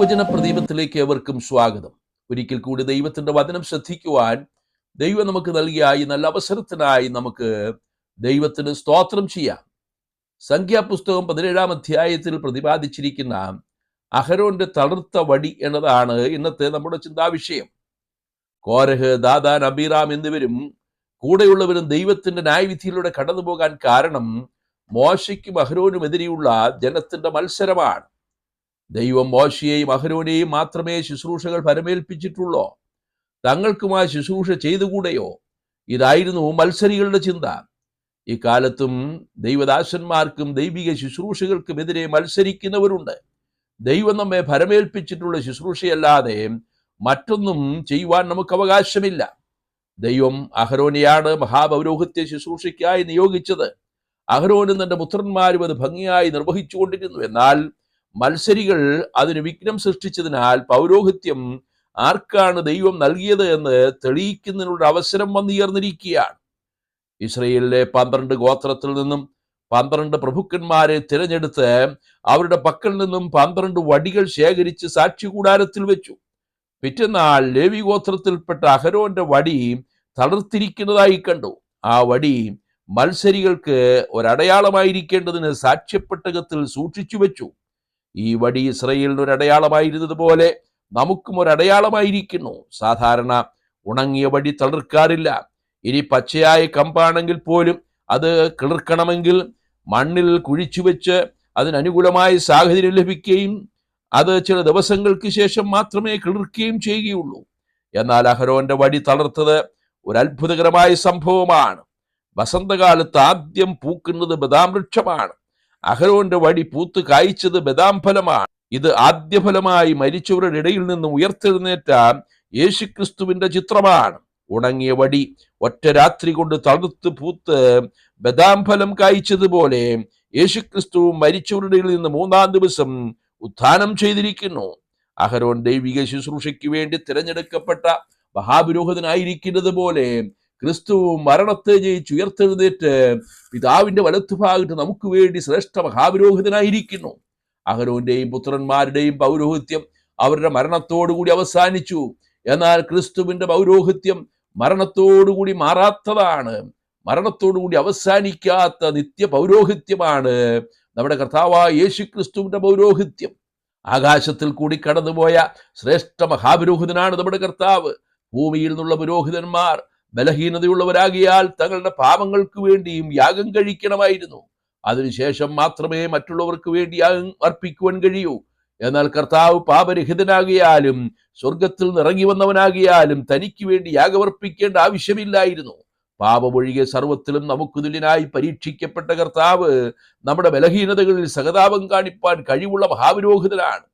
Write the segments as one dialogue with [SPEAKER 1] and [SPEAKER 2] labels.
[SPEAKER 1] തിരുവചന പ്രദീപത്തിലേക്ക് ഏവർക്കും സ്വാഗതം. ഒരിക്കൽ കൂടി ദൈവത്തിന്റെ വചനം ശ്രദ്ധിക്കുവാൻ ദൈവം നമുക്ക് നൽകിയ നല്ല അവസരത്തിനായി നമുക്ക് ദൈവത്തിന് സ്തോത്രം ചെയ്യാം. സംഖ്യാപുസ്തകം പതിനേഴാം അധ്യായത്തിൽ പ്രതിപാദിച്ചിരിക്കുന്ന അഹരോന്റെ തളർത്ത വടി എന്നതാണ് ഇന്നത്തെ നമ്മുടെ ചിന്താവിഷയം. കോരഹ് ദാദാൻ അബീറാം എന്നിവരും കൂടെയുള്ളവരും ദൈവത്തിന്റെ ന്യായവിധിയിലൂടെ കടന്നുപോകാൻ കാരണം മോശയ്ക്കും അഹരോനും എതിരെയുള്ള ജനത്തിന്റെ മത്സരമാണ്. ദൈവം മോശിയെയും അഹരോനെയും മാത്രമേ ശുശ്രൂഷകൾ പരമേൽപ്പിച്ചിട്ടുള്ളോ? തങ്ങൾക്കും ആ ശുശ്രൂഷ ചെയ്തുകൂടെയോ? ഇതായിരുന്നു മത്സരികളുടെ ചിന്ത. ഇക്കാലത്തും ദൈവദാസന്മാർക്കും ദൈവിക ശുശ്രൂഷകൾക്കുമെതിരെ മത്സരിക്കുന്നവരുണ്ട്. ദൈവം നമ്മെ ഭരമേൽപ്പിച്ചിട്ടുള്ള ശുശ്രൂഷയല്ലാതെ മറ്റൊന്നും ചെയ്യുവാൻ നമുക്ക് അവകാശമില്ല. ദൈവം അഹരോനെയാണ് മഹാപൗരോഹിത്യ ശുശ്രൂഷയ്ക്കായി നിയോഗിച്ചത്. അഹരോനും തന്റെ പുത്രന്മാരും അത് ഭംഗിയായി നിർവഹിച്ചുകൊണ്ടിരുന്നു. എന്നാൽ മത്സരികൾ അതിന് വിഘ്നം സൃഷ്ടിച്ചതിനാൽ പൗരോഹിത്യം ആർക്കാണ് ദൈവം നൽകിയത് എന്ന് തെളിയിക്കുന്നതിനുള്ള അവസരം വന്നുയർന്നിരിക്കുകയാണ്. ഇസ്രയേലിലെ പന്ത്രണ്ട് ഗോത്രത്തിൽ നിന്നും പന്ത്രണ്ട് പ്രഭുക്കന്മാരെ തിരഞ്ഞെടുത്ത് അവരുടെ പക്കൽ നിന്നും പന്ത്രണ്ട് വടികൾ ശേഖരിച്ച് സാക്ഷി കൂടാരത്തിൽ വെച്ചു. പിറ്റന്നാൾ ലേവി ഗോത്രത്തിൽപ്പെട്ട അഹരോന്റെ വടി തളർത്തിരിക്കുന്നതായി കണ്ടു. ആ വടി മത്സരികൾക്ക് ഒരടയാളമായിരിക്കേണ്ടതിന് സാക്ഷ്യപ്പെട്ടകത്തിൽ സൂക്ഷിച്ചു വെച്ചു. ഈ വടി ഇസ്രയേലിന് ഒരു അടയാളമായിരുന്നത് പോലെ നമുക്കും ഒരു അടയാളമായിരിക്കുന്നു. സാധാരണ ഉണങ്ങിയ വടി തളിർക്കാറില്ല. ഇനി പച്ചയായ കമ്പാണെങ്കിൽ പോലും അത് കിളിർക്കണമെങ്കിൽ മണ്ണിൽ കുഴിച്ചു വെച്ച് അതിനനുകൂലമായ സാഹചര്യം ലഭിക്കുകയും അത് ചില ദിവസങ്ങൾക്ക് ശേഷം മാത്രമേ കിളിർക്കുകയും ചെയ്യുകയുള്ളൂ. എന്നാൽ അഹരോന്റെ വടി തളർത്തത് ഒരു അത്ഭുതകരമായ സംഭവമാണ്. വസന്തകാലത്ത് ആദ്യം പൂക്കുന്നത് ബദാം വൃക്ഷമാണ്. അഹരോന്റെ വടി പൂത്ത് കായ്ച്ചത് ബദാം ഫലമാണ് ഇത് ആദ്യഫലമായി മരിച്ചവരുടെ ഇടയിൽ നിന്ന് ഉയർത്തെഴുന്നേറ്റ യേശുക്രിസ്തുവിന്റെ ചിത്രമാണ്. ഉണങ്ങിയ വടി ഒറ്റ രാത്രി കൊണ്ട് തളുത്ത് പൂത്ത് ബദാം ഫലം കായ്ച്ചതുപോലെ യേശുക്രിസ്തു മരിച്ചവരുടെ ഇടയിൽ നിന്ന് മൂന്നാം ദിവസം ഉത്ഥാനം ചെയ്തിരിക്കുന്നു. അഹരോൻ ദൈവിക ശുശ്രൂഷയ്ക്ക് വേണ്ടി തിരഞ്ഞെടുക്കപ്പെട്ട മഹാപുരോഹിതനായിരിക്കുന്നത് പോലെ ക്രിസ്തു മരണത്തെ ജയിച്ച് ഉയർത്തെഴുന്നേറ്റ് പിതാവിന്റെ വലത്തുഭാഗത്ത് നമുക്ക് വേണ്ടി ശ്രേഷ്ഠ മഹാപുരോഹിതനായിരിക്കുന്നു. അഹരോന്റെയും പുത്രന്മാരുടെയും പൗരോഹിത്യം അവരുടെ മരണത്തോടുകൂടി അവസാനിച്ചു. എന്നാൽ ക്രിസ്തുവിന്റെ പൗരോഹിത്യം മരണത്തോടുകൂടി മാറാത്തതാണ്. മരണത്തോടുകൂടി അവസാനിക്കാത്ത നിത്യ പൗരോഹിത്യമാണ് നമ്മുടെ കർത്താവായ യേശു ക്രിസ്തുവിന്റെ പൗരോഹിത്യം. ആകാശത്തിൽ കൂടി കടന്നുപോയ ശ്രേഷ്ഠ മഹാപുരോഹിതനാണ് നമ്മുടെ കർത്താവ്. ഭൂമിയിൽ നിന്നുള്ള പുരോഹിതന്മാർ ബലഹീനതയുള്ളവരാകിയാൽ തങ്ങളുടെ പാപങ്ങൾക്ക് വേണ്ടിയും യാഗം കഴിക്കണമായിരുന്നു. അതിനുശേഷം മാത്രമേ മറ്റുള്ളവർക്ക് വേണ്ടി യാഗം അർപ്പിക്കുവാൻ കഴിയൂ. എന്നാൽ കർത്താവ് പാപരഹിതനാകിയാലും സ്വർഗത്തിൽ നിറങ്ങി വന്നവനാകിയാലും തനിക്ക് വേണ്ടി യാഗമർപ്പിക്കേണ്ട ആവശ്യമില്ലായിരുന്നു. പാപമൊഴികെ സർവത്തിലും നമുക്ക് തുല്യനായി പരീക്ഷിക്കപ്പെട്ട കർത്താവ് നമ്മുടെ ബലഹീനതകളിൽ സഹതാപം കാണിപ്പാൻ കഴിവുള്ള മഹാവിരോഹിതനാണ്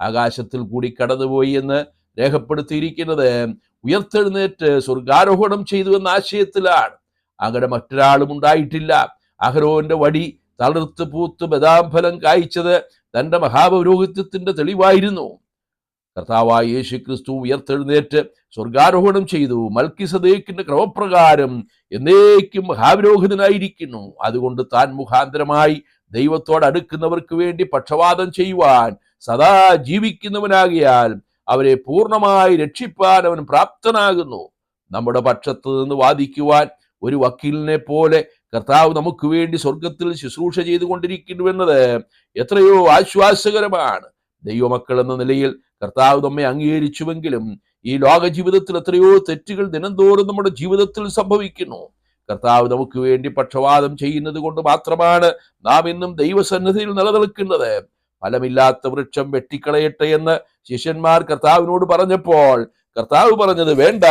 [SPEAKER 1] ആകാശത്തിൽ കൂടി കടന്നുപോയി എന്ന് രേഖപ്പെടുത്തിയിരിക്കുന്നത് ഉയർത്തെഴുന്നേറ്റ് സ്വർഗാരോഹണം ചെയ്തു എന്ന ആശയത്തിലാണ്. അങ്ങനെ മറ്റൊരാളും ഉണ്ടായിട്ടില്ല. അഹരോന്റെ വടി തളിർത്ത് പൂത്ത് ബദാംഫലം കായ്ച്ചത് തന്റെ മഹാപൗരോഹിത്യത്തിന്റെ തെളിവായിരുന്നു. കർത്താവായ യേശു ക്രിസ്തു ഉയർത്തെഴുന്നേറ്റ് സ്വർഗാരോഹണം ചെയ്തു. മൽക്കിസദേക്കിന്റെ ക്രമപ്രകാരം എന്നേക്കും മഹാപുരോഹിതനായിരിക്കുന്നു അതുകൊണ്ട് താൻ മുഖാന്തരമായി ദൈവത്തോട് അടുക്കുന്നവർക്ക് വേണ്ടി പക്ഷവാതം ചെയ്യുവാൻ സദാ ജീവിക്കുന്നവനാകിയാൽ അവരെ പൂർണമായി രക്ഷിപ്പാൻ അവൻ പ്രാപ്തനാകുന്നു. നമ്മുടെ പക്ഷത്ത് നിന്ന് വാദിക്കുവാൻ ഒരു വക്കീലിനെ പോലെ കർത്താവ് നമുക്ക് വേണ്ടി സ്വർഗത്തിൽ ശുശ്രൂഷ ചെയ്തുകൊണ്ടിരിക്കുന്നുവെന്നത് എത്രയോ ആശ്വാസകരമാണ്. ദൈവമക്കൾ എന്ന നിലയിൽ കർത്താവ് നമ്മെ അംഗീകരിച്ചുവെങ്കിലും ഈ ലോക ജീവിതത്തിൽ എത്രയോ തെറ്റുകൾ ദിനംതോറും നമ്മുടെ ജീവിതത്തിൽ സംഭവിക്കുന്നു. കർത്താവ് നമുക്ക് വേണ്ടി പക്ഷവാദം ചെയ്യുന്നത് കൊണ്ട് മാത്രമാണ് നാം ഇന്നും ദൈവസന്നിധിയിൽ നിലനിൽക്കുന്നത്. ഫലമില്ലാത്ത വൃക്ഷം വെട്ടിക്കളയട്ടെ എന്ന് ശിഷ്യന്മാർ കർത്താവിനോട് പറഞ്ഞപ്പോൾ കർത്താവ് പറഞ്ഞത് വേണ്ട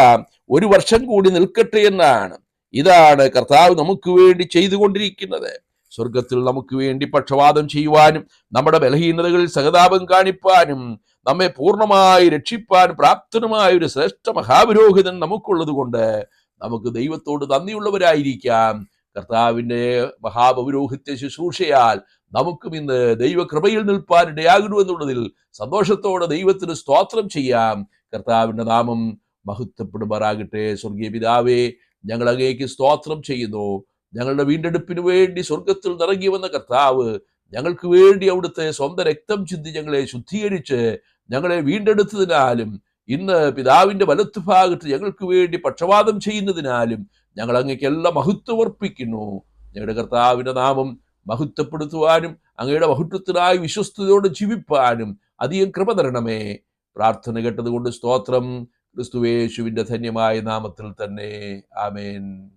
[SPEAKER 1] ഒരു വർഷം കൂടി നിൽക്കട്ടെ എന്നാണ്. ഇതാണ് കർത്താവ് നമുക്ക് വേണ്ടി ചെയ്തുകൊണ്ടിരിക്കുന്നത്. സ്വർഗത്തിൽ നമുക്ക് വേണ്ടി പക്ഷവാദം ചെയ്യുവാനും നമ്മുടെ ബലഹീനതകളിൽ സഹതാപം കാണിപ്പാനും നമ്മെ പൂർണമായി രക്ഷിപ്പാൻ പ്രാപ്തനുമായ ഒരു ശ്രേഷ്ഠ മഹാപുരോഹിതൻ നമുക്കുള്ളത് കൊണ്ട് നമുക്ക് ദൈവത്തോട് നന്ദിയുള്ളവരായിരിക്കാം. കർത്താവിന്റെ മഹാപൗരോഹിത്യ ശുശ്രൂഷയാൽ നമുക്കും ഇന്ന് ദൈവകൃപയിൽ നിൽപ്പാൻ ഇടയാകുന്നു എന്നുള്ളതിൽ സന്തോഷത്തോടെ ദൈവത്തിന് സ്തോത്രം ചെയ്യാം. കർത്താവിന്റെ നാമം മഹത്വപ്പെടുമാറാകട്ടെ. സ്വർഗീയ പിതാവേ ഞങ്ങൾ അങ്ങേക്ക് സ്തോത്രം ചെയ്യുന്നു. ഞങ്ങളുടെ വീണ്ടെടുപ്പിന് വേണ്ടി സ്വർഗത്തിൽ നിറങ്ങി വന്ന കർത്താവ് ഞങ്ങൾക്ക് വേണ്ടി അവിടുത്തെ സ്വന്തം രക്തം ചിന്തി ഞങ്ങളെ ശുദ്ധീകരിച്ച് ഞങ്ങളെ വീണ്ടെടുത്തതിനാലും ഇന്ന് പിതാവിന്റെ വലത്തുഭാഗത്ത് ഞങ്ങൾക്ക് വേണ്ടി പക്ഷപാതം ചെയ്യുന്നതിനാലും ഞങ്ങൾ അങ്ങേക്ക് എല്ലാം മഹത്വമർപ്പിക്കുന്നു ഞങ്ങളുടെ കർത്താവിന്റെ നാമം മഹത്വപ്പെടുത്തുവാനും അങ്ങയുടെ മഹത്വത്തിനായി വിശ്വസ്തയോടെ ജീവിപ്പാനും അധികം കൃപ തരണമേ. പ്രാർത്ഥന കേട്ടതുകൊണ്ട് സ്തോത്രം. ക്രിസ്തുവേശുവിന്റെ ധന്യമായ നാമത്തിൽ തന്നെ. ആമേൻ.